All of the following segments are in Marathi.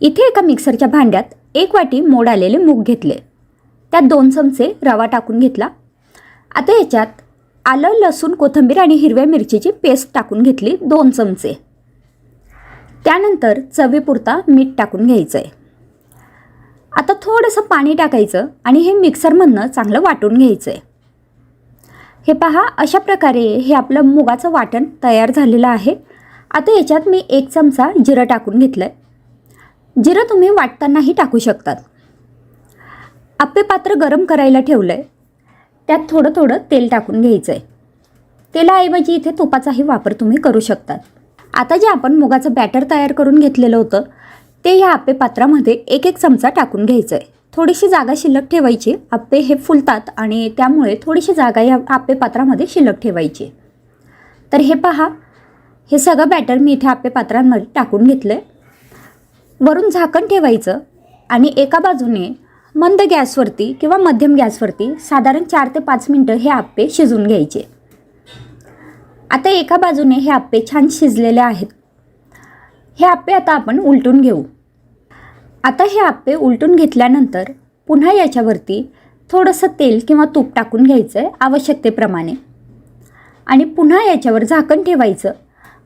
इथे एका मिक्सरच्या भांड्यात एक वाटी मोड आलेले मूग घेतले. त्यात दोन चमचे रवा टाकून घेतला. आता याच्यात आलं लसूण कोथिंबीर आणि हिरव्या मिरचीची पेस्ट टाकून घेतली दोन चमचे. त्यानंतर चवीपुरता मीठ टाकून घ्यायचं आहे आता थोडंसं पाणी टाकायचं आणि हे मिक्सरमधनं चांगलं वाटून घ्यायचं आहे हे पहा अशा प्रकारे हे आपलं मुगाचं वाटण तयार झालेलं आहे. आता याच्यात मी एक चमचा जिरं टाकून घेतलं आहे जिरं तुम्ही वाटतानाही टाकू शकतात. आप्पे पात्र गरम करायला ठेवलं आहे त्यात थोडं थोडं तेल टाकून घ्यायचं आहे तेलाऐवजी इथे तुपाचाही वापर तुम्ही करू शकतात. आता जे आपण मुगाचं बॅटर तयार करून घेतलेलं होतं ते ह्या आप्पे पात्रामध्ये एक एक चमचा टाकून घ्यायचं आहे थोडीशी जागा शिल्लक ठेवायची. आप्पे हे फुलतात आणि त्यामुळे थोडीशी जागा या आप्पे पात्रामध्ये शिल्लक ठेवायची. तर हे पहा हे सगळं बॅटर मी इथे आप्पे पात्रांमध्ये टाकून घेतलं आहे वरून झाकण ठेवायचं आणि एका बाजूने मंद गॅसवरती किंवा मध्यम गॅसवरती साधारण चार ते पाच मिनटं हे आप्पे शिजून घ्यायचे. आता एका बाजूने हे आप्पे छान शिजलेले आहेत. हे आप्पे आता आपण उलटून घेऊ. आता हे आप्पे उलटून घेतल्यानंतर पुन्हा याच्यावरती थोडंसं तेल किंवा तूप टाकून घ्यायचं आहे आवश्यकतेप्रमाणे. आणि पुन्हा याच्यावर झाकण ठेवायचं.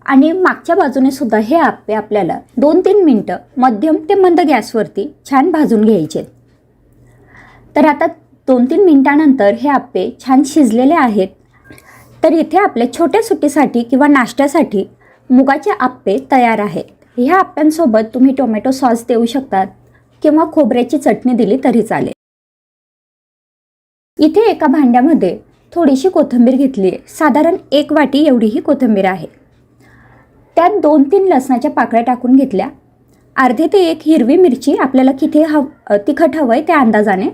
आणि मागच्या बाजूने सुद्धा हे आप्पे आपल्याला. दोन तीन मिनटं मध्यम ते मंद गॅसवरती छान भाजून घ्यायचे. तर आता दोन तीन मिनटानंतर हे आप्पे छान शिजलेले आहेत. तर इथे आपल्या छोट्या सुट्टीसाठी किंवा नाश्त्यासाठी मुगाचे आप्पे तयार आहेत. ह्या आप्प्यांसोबत तुम्ही टोमॅटो सॉस देऊ शकतात किंवा खोबऱ्याची चटणी दिली तरी चालेल. इथे एका भांड्यामध्ये थोडीशी कोथिंबीर घेतली आहे. साधारण एक वाटी एवढी ही कोथिंबीर आहे. त्यात दोन तीन लसणाच्या पाकळ्या टाकून घेतल्या. अर्धे ते एक हिरवी मिरची आपल्याला किती हव तिखट हवं आहे त्या अंदाजाने.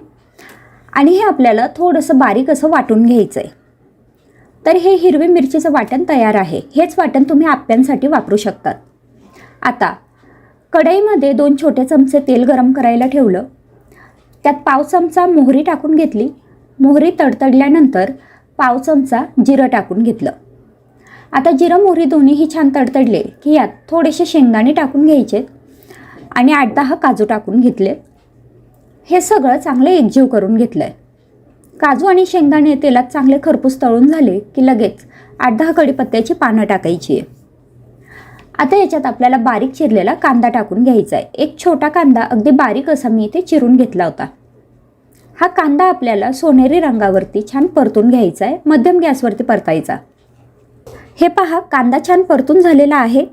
आणि हे आपल्याला थोडंसं बारीक असं वाटून घ्यायचं आहे तर हे हिरवी मिरचीचं वाटण तयार आहे. हेच वाटण तुम्ही आप्यांसाठी वापरू शकतात. आता कढईमध्ये दोन छोटे चमचे तेल गरम करायला ठेवलं. त्यात पाव चमचा मोहरी टाकून घेतली. मोहरी तडतडल्यानंतर पाव चमचा जिरं टाकून घेतलं. आता जिरं मोहरी दोन्हीही छान तडतडले की यात थोडेसे शेंगदाणे टाकून घ्यायचे आणि आठ दहा काजू टाकून घेतले. हे सगळं चांगलं एकजीव करून घेतलं आहे काजू आणि शेंगदाणे तेलात चांगले खरपूस तळून झाले की लगेच आठ दहा कढीपत्त्याची पानं टाकायची. आहे आता याच्यात आपल्याला बारीक चिरलेला कांदा टाकून घ्यायचा आहे एक छोटा कांदा अगदी बारीक असा मी इथे चिरून घेतला होता. हा कांदा आपल्याला सोनेरी रंगावरती छान परतून घ्यायचा आहे मध्यम गॅसवरती परतायचा. हे पहा कांदा छान परतून झालेला आहे.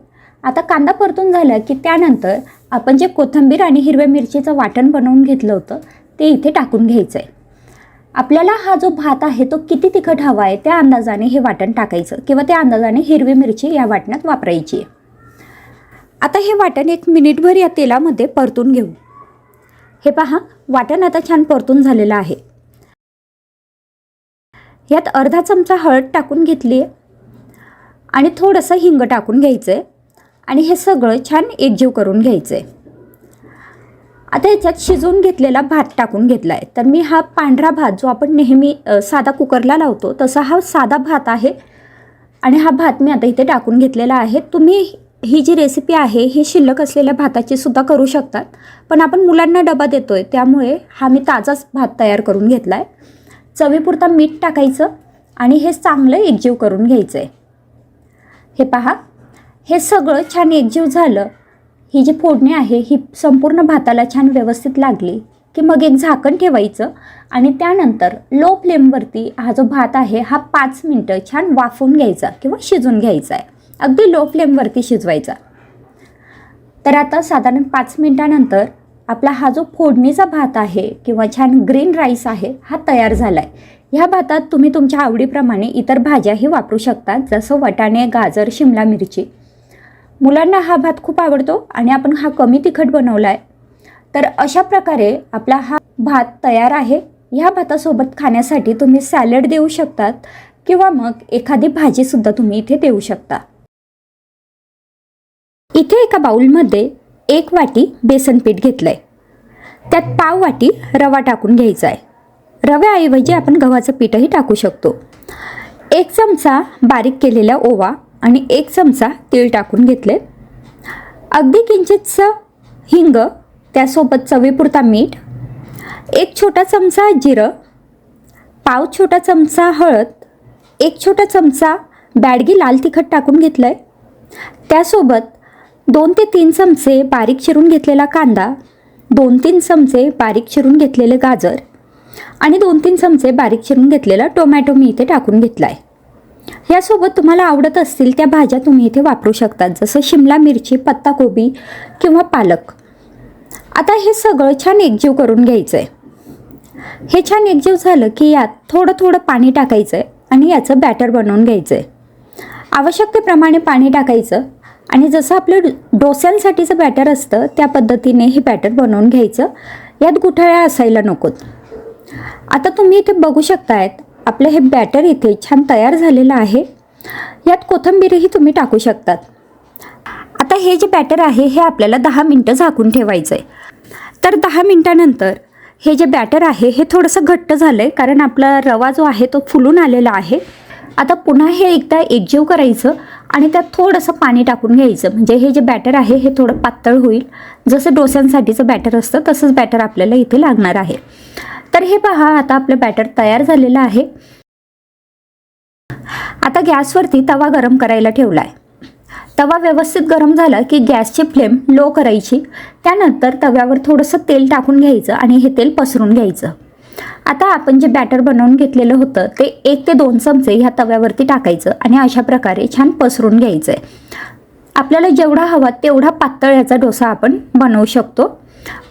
आता कांदा परतून झाला की त्यानंतर आपण जे कोथिंबीर आणि हिरव्या मिरचीचं वाटण बनवून घेतलं होतं ते इथे टाकून घ्यायचं आहे आपल्याला हा जो भात आहे तो किती तिखट हवा आहे त्या अंदाजाने हे वाटण टाकायचं किंवा त्या अंदाजाने हिरवी मिरची या वाटणात वापरायची आहे. आता हे वाटण एक मिनिटभर या तेलामध्ये परतून घेऊ. हे पहा वाटण आता छान परतून झालेलं आहे. यात अर्धा चमचा हळद टाकून घेतली आहे. आणि थोडंसं हिंग टाकून घ्यायचं आहे आणि हे सगळं छान एकजीव करून घ्यायचं आहे आता याच्यात शिजवून घेतलेला भात टाकून घेतला आहे तर मी हा पांढरा भात जो आपण नेहमी साधा कुकरला लावतो तसा हा साधा भात आहे. आणि हा भात मी आता इथे टाकून घेतलेला आहे. तुम्ही ही जी रेसिपी आहे ही शिल्लक असलेल्या भाताची सुद्धा करू शकतात. पण आपण मुलांना डबा देतोय त्यामुळे हा मी ताजाच भात तयार करून घेतला आहे चवीपुरता मीठ टाकायचं आणि हे चांगलं एकजीव करून घ्यायचं आहे हे पहा. हे सगळं छान एकजीव झालं. ही जी फोडणी आहे ही संपूर्ण भाताला छान व्यवस्थित लागली की मग एक झाकण ठेवायचं आणि त्यानंतर लो फ्लेमवरती हा जो भात आहे हा पाच मिनटं छान वाफवून घ्यायचा किंवा शिजून घ्यायचा आहे. अगदी लो फ्लेमवरती शिजवायचा. तर आता साधारण पाच मिनटानंतर आपला हा जो फोडणीचा भात आहे किंवा छान ग्रीन राईस आहे हा तयार झाला आहे ह्या भातात तुम्ही तुमच्या आवडीप्रमाणे इतर भाज्याही वापरू शकता जसं वटाणे गाजर शिमला मिरची. मुलांना हा भात खूप आवडतो आणि आपण हा कमी तिखट बनवला आहे तर अशा प्रकारे आपला हा भात तयार आहे. ह्या भातासोबत खाण्यासाठी तुम्ही सॅलड देऊ शकतात किंवा मग एखादी भाजीसुद्धा तुम्ही इथे देऊ शकता. इथे एका बाउलमध्ये एक वाटी बेसन पीठ घेतलं आहे त्यात पाव वाटी रवा टाकून घ्यायचा आहे रव्याऐवजी आपण गव्हाचं पीठही टाकू शकतो. एक चमचा बारीक केलेला ओवा आणि एक चमचा तीळ टाकून घेतले. अगदी किंचितचं हिंग त्यासोबत चवीपुरता मीठ एक छोटा चमचा जिरं पाव छोटा चमचा हळद एक छोटा चमचा बॅडगी लाल तिखट टाकून घेतलं आहे त्यासोबत दोन ते तीन चमचे बारीक चिरून घेतलेला कांदा दोन तीन चमचे बारीक चिरून घेतलेले गाजर आणि दोन तीन चमचे बारीक चिरून घेतलेला टोमॅटो मी इथे टाकून घेतला आहे यासोबत तुम्हाला आवडत असतील त्या भाज्या तुम्ही इथे वापरू शकतात जसं शिमला मिरची पत्ताकोबी किंवा पालक. आता हे सगळं छान एकजीव करून घ्यायचं आहे हे छान एकजीव झालं की यात थोडं थोडं पाणी टाकायचं आहे आणि याचं बॅटर बनवून घ्यायचं आहे आवश्यकतेप्रमाणे पाणी टाकायचं आणि जसं आपलं डोस्यांसाठीचं बॅटर असतं त्या पद्धतीने हे बॅटर बनवून घ्यायचं. यात गुठळ्या असायला नकोत. आता तुम्ही इथे बघू शकतायत आपलं हे बॅटर इथे छान तयार झालेलं आहे. यात कोथंबीरही तुम्ही टाकू शकतात. आता हे जे बॅटर आहे हे आपल्याला दहा मिनटं झाकून ठेवायचं आहे तर दहा मिनटानंतर हे जे बॅटर आहे हे थोडंसं घट्ट झालं आहे कारण आपला रवा जो आहे तो फुलून आलेला आहे. आता पुन्हा हे एकदा एकजीव करायचं आणि त्यात थोडंसं पाणी टाकून घ्यायचं. म्हणजे हे जे बॅटर आहे हे थोडं पातळ होईल. जसं डोस्यांसाठीचं बॅटर असतं तसंच बॅटर आपल्याला इथे लागणार आहे. तर हे पहा आता आपलं बॅटर तयार झालेलं आहे. आता गॅसवरती तवा गरम करायला ठेवला आहे तवा व्यवस्थित गरम झाला की गॅसची फ्लेम लो करायची. त्यानंतर तव्यावर थोडंसं तेल टाकून घ्यायचं आणि हे तेल पसरून घ्यायचं. आता आपण जे बॅटर बनवून घेतलेलं होतं ते एक ते दोन चमचे ह्या तव्यावरती टाकायचं आणि अशा प्रकारे छान पसरून घ्यायचं आहे आपल्याला जेवढा हवा तेवढा पातळ याचा डोसा आपण बनवू शकतो.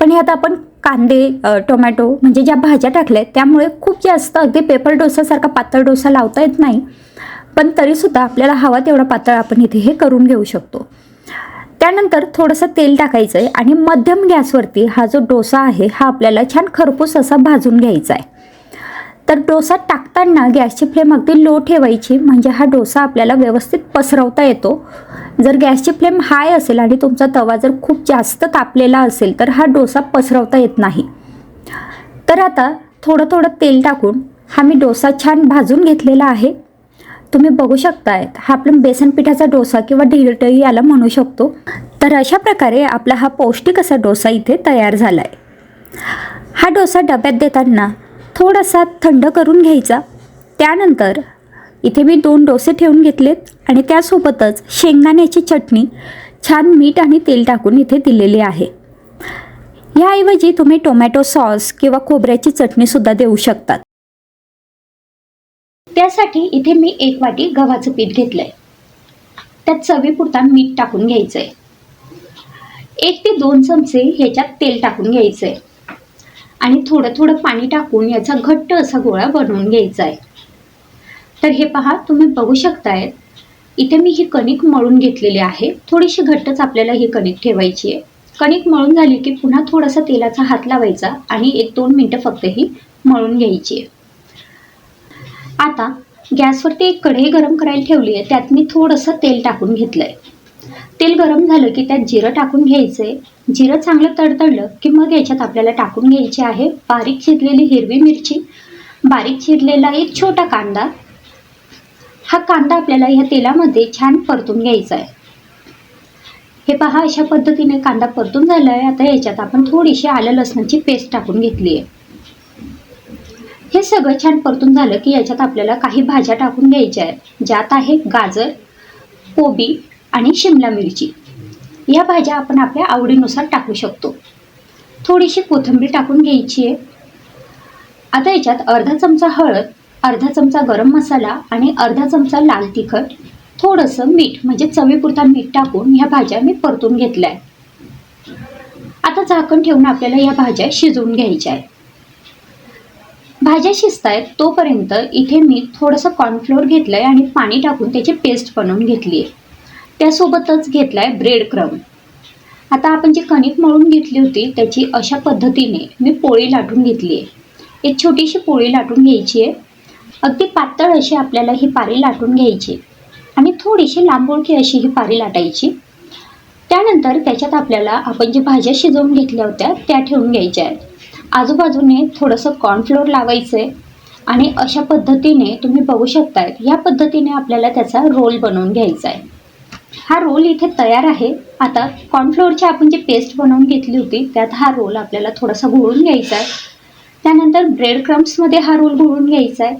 पण ह्यात आपण कांदे टोमॅटो म्हणजे ज्या भाज्या टाकल्या आहेत त्यामुळे खूप जास्त अगदी पेपर डोसासारखा पातळ डोसा लावता येत नाही. पण तरीसुद्धा आपल्याला हवा तेवढा पातळ आपण इथे हे करून घेऊ शकतो. त्यानंतर थोडंसं तेल टाकायचं आहे आणि मध्यम गॅसवरती हा जो डोसा आहे हा आपल्याला छान खरपूस असा भाजून घ्यायचा आहे तर डोसा टाकताना गॅसची फ्लेम अगदी लो ठेवायची म्हणजे हा डोसा आपल्याला व्यवस्थित पसरवता येतो. जर गॅसची फ्लेम हाय असेल आणि तुमचा तवा जर खूप जास्त तापलेला असेल तर हा डोसा पसरवता येत नाही. तर आता थोडं थोडं तेल टाकून हा मी डोसा छान भाजून घेतलेला आहे. तुम्ही बघू शकताय हा आपण बेसन पिठाचा डोसा किंवा ढिरटळी याला म्हणू शकतो. तर अशा प्रकारे आपला हा पौष्टिक असा डोसा इथे तयार झाला आहे हा डोसा डब्यात देताना थोडासा थंड करून घ्यायचा. त्यानंतर इथे मी दोन डोसे ठेवून घेतलेत आणि त्यासोबतच शेंगदाण्याची चटणी छान मीठ आणि तेल टाकून इथे दिलेली आहे. याऐवजी तुम्ही टोमॅटो सॉस किंवा खोबऱ्याची चटणीसुद्धा देऊ शकतात. त्यासाठी इथे मी एक वाटी गव्हाचं पीठ घेतलंय. त्यात चवीपुरता मीठ टाकून घ्यायचंय. एक ते दोन चमचे ह्याच्यात तेल टाकून घ्यायचंय. आणि थोडं थोडं पाणी टाकून याचा घट्ट असा गोळा बनवून घ्यायचा आहे तर हे पहा तुम्ही बघू शकताय इथे मी ही कणिक मळून घेतलेली आहे. थोडीशी घट्टच आपल्याला ही कणिक ठेवायची आहे. कणिक मळून झाली की पुन्हा थोडासा तेलाचा हात लावायचा आणि एक दोन मिनटं फक्त ही मळून घ्यायची आहे. आता गॅसवरती एक कढई गरम करायला ठेवली आहे. त्यात मी थोडंसं तेल टाकून घेतलंय. तेल गरम झालं की त्यात जिरं टाकून घ्यायचंय. जिरं चांगलं तडतडलं की मग याच्यात आपल्याला टाकून घ्यायची आहे बारीक चिरलेली हिरवी मिरची. बारीक चिरलेला एक छोटा कांदा. हा कांदा आपल्याला ह्या तेलामध्ये छान परतून घ्यायचा आहे. हे पहा अशा पद्धतीने कांदा परतून झाला आहे आता याच्यात आपण थोडीशी आलं लसणाची पेस्ट टाकून घेतली आहे. हे सगळं छान परतून झालं की याच्यात आपल्याला काही भाज्या टाकून घ्यायच्या आहेत. ज्यात आहे गाजर कोबी आणि शिमला मिरची. या भाज्या आपण आपल्या आवडीनुसार टाकू शकतो. थोडीशी कोथिंबीर टाकून घ्यायची आहे. आता याच्यात अर्धा चमचा हळद अर्धा चमचा गरम मसाला आणि अर्धा चमचा लाल तिखट थोडंसं मीठ म्हणजे चवीपुरता मीठ टाकून ह्या भाज्या मी परतून घेतल्या आहे आता झाकण ठेवून आपल्याला या भाज्या शिजवून घ्यायच्या आहेत भाज्या शिजतायत तोपर्यंत इथे मी थोडंसं कॉर्नफ्लोअर घेतलं आहे आणि पाणी टाकून त्याची पेस्ट बनवून घेतली आहे त्यासोबतच घेतला आहे ब्रेड क्रम आता आपण जी कणिक मळून घेतली होती त्याची अशा पद्धतीने मी पोळी लाटून घेतली आहे एक छोटीशी पोळी लाटून घ्यायची आहे अगदी पातळ अशी आपल्याला ही पारी लाटून घ्यायची. आणि थोडीशी लांबोळकी अशी ही पारी लाटायची. त्यानंतर त्याच्यात आपल्याला आपण जे भाज्या शिजवून घेतल्या होत्या त्या ठेवून घ्यायच्या आहेत. आजूबाजूने थोडंसं कॉर्नफ्लोअर लावायचं आहे आणि अशा पद्धतीने तुम्ही बघू शकताय या पद्धतीने आपल्याला त्याचा रोल बनवून घ्यायचा आहे. हा रोल इथे तयार आहे. आता कॉर्नफ्लोअरची आपण जी पेस्ट बनवून घेतली होती त्यात हा रोल आपल्याला थोडासा घोळून घ्यायचा आहे. त्यानंतर ब्रेड क्रम्समध्ये हा रोल घोळून घ्यायचा आहे.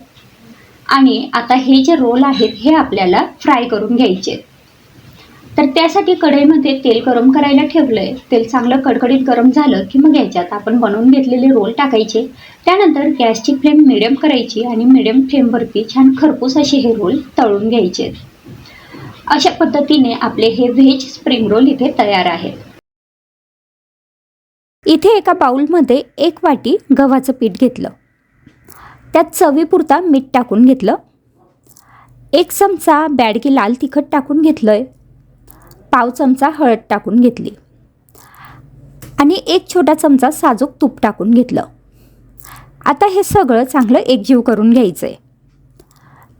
आणि आता हे जे रोल आहेत हे आपल्याला फ्राय करून घ्यायचे. तर त्यासाठी कढईमध्ये तेल गरम करायला ठेवलं आहे तेल चांगलं कडकडीत गरम झालं की मग याच्यात आपण बनवून घेतलेले रोल टाकायचे. त्यानंतर गॅसची फ्लेम मिडियम करायची आणि मिडियम फ्लेमवरती छान खरपूस असे हे रोल तळून घ्यायचे. अशा पद्धतीने आपले हे व्हेज स्प्रिंग रोल इथे तयार आहेत. इथे एका बाऊलमध्ये एक वाटी गव्हाचं पीठ घेतलं. त्यात चवीपुरता मीठ टाकून घेतलं. एक चमचा बॅडगी लाल तिखट टाकून घेतलं आहे पाव चमचा हळद टाकून घेतली. आणि एक छोटा चमचा साजूक तूप टाकून घेतलं. आता हे सगळं चांगलं एकजीव करून घ्यायचं आहे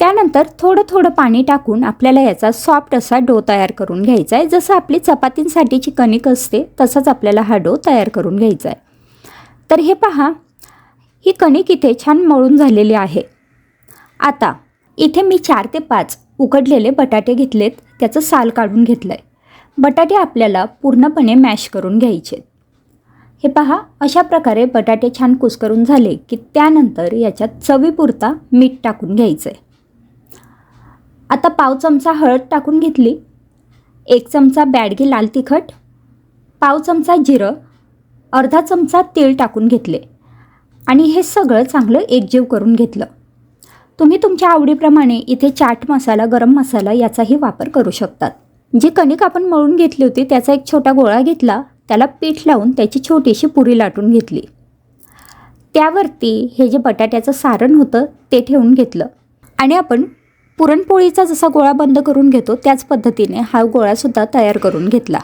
त्यानंतर थोडं थोडं पाणी टाकून आपल्याला याचा सॉफ्ट असा डो तयार करून घ्यायचा आहे जसं आपली चपातींसाठीची कणिक असते तसंच आपल्याला हा डो तयार करून घ्यायचा आहे तर हे पहा ही कणिक इथे छान मळून झालेली आहे. आता इथे मी चार ते पाच उकडलेले बटाटे घेतलेत त्याचं साल काढून घेतलं आहे बटाटे आपल्याला पूर्णपणे मॅश करून घ्यायचे. हे पहा अशा प्रकारे बटाटे छान कुस्करून झाले की त्यानंतर याच्यात चवीपुरता मीठ टाकून घ्यायचं आहे आता पाव चमचा हळद टाकून घेतली. एक चमचा बॅडगी लाल तिखट. पाव चमचा जिरं. अर्धा चमचा तेल टाकून घेतले. आणि हे सगळं चांगलं एकजीव करून घेतलं. तुम्ही तुमच्या आवडीप्रमाणे इथे चाट मसाला गरम मसाला याचाही वापर करू शकतात. जी कणिक आपण मळून घेतली होती त्याचा एक छोटा गोळा घेतला त्याला पीठ लावून त्याची छोटीशी पुरी लाटून घेतली. त्यावरती हे जे बटाट्याचं सारण होतं ते ठेवून घेतलं. आणि आपण पुरणपोळीचा जसा गोळा बंद करून घेतो त्याच पद्धतीने हा गोळासुद्धा तयार करून घेतला.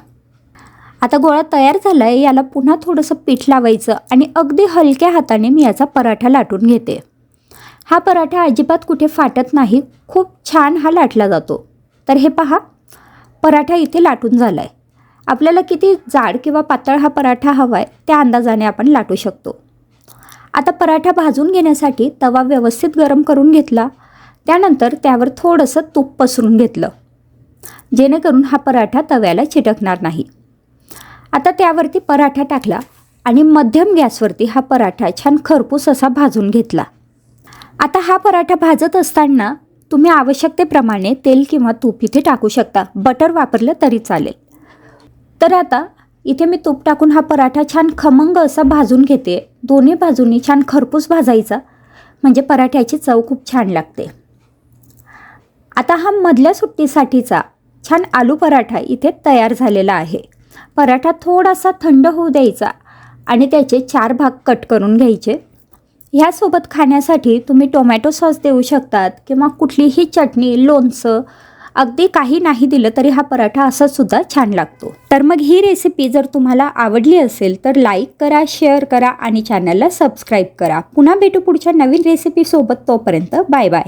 आता गोळा तयार झाला आहे याला पुन्हा थोडंसं पीठ लावायचं आणि अगदी हलक्या हाताने मी याचा पराठा लाटून घेते. हा पराठा अजिबात कुठे फाटत नाही खूप छान हा लाटला जातो. तर हे पहा पराठा इथे लाटून झाला आहे आपल्याला किती जाड किंवा पातळ हा पराठा हवा आहे त्या अंदाजाने आपण लाटू शकतो. आता पराठा भाजून घेण्यासाठी तवा व्यवस्थित गरम करून घेतला त्यानंतर त्यावर थोडंसं तूप पसरून घेतलं. जेणेकरून हा पराठा तव्याला चिटकणार नाही. आता त्यावरती पराठा टाकला आणि मध्यम गॅसवरती हा पराठा छान खरपूस असा भाजून घेतला. आता हा पराठा भाजत असताना तुम्ही आवश्यकतेप्रमाणे तेल किंवा तूप इथे टाकू शकता. बटर वापरलं तरी चालेल. तर आता इथे मी तूप टाकून हा पराठा छान खमंग असा भाजून घेते. दोन्ही बाजूंनी छान खरपूस भाजायचा. म्हणजे पराठ्याची चव खूप छान लागते. आता हा मधल्या सुट्टीसाठीचा छान आलू पराठा इथे तयार झालेला आहे. पराठा थोडासा थंड होऊ द्यायचा आणि त्याचे चार भाग कट करून घ्यायचे. ह्यासोबत खाण्यासाठी तुम्ही टोमॅटो सॉस देऊ शकतात किंवा कुठलीही चटणी लोणचं अगदी काही नाही दिलं तरी हा पराठा असा सुद्धा छान लागतो. तर मग ही रेसिपी जर तुम्हाला आवडली असेल तर लाईक करा शेअर करा आणि चॅनलला सबस्क्राईब करा. पुन्हा भेटू पुढच्या नवीन रेसिपीसोबत तोपर्यंत बाय बाय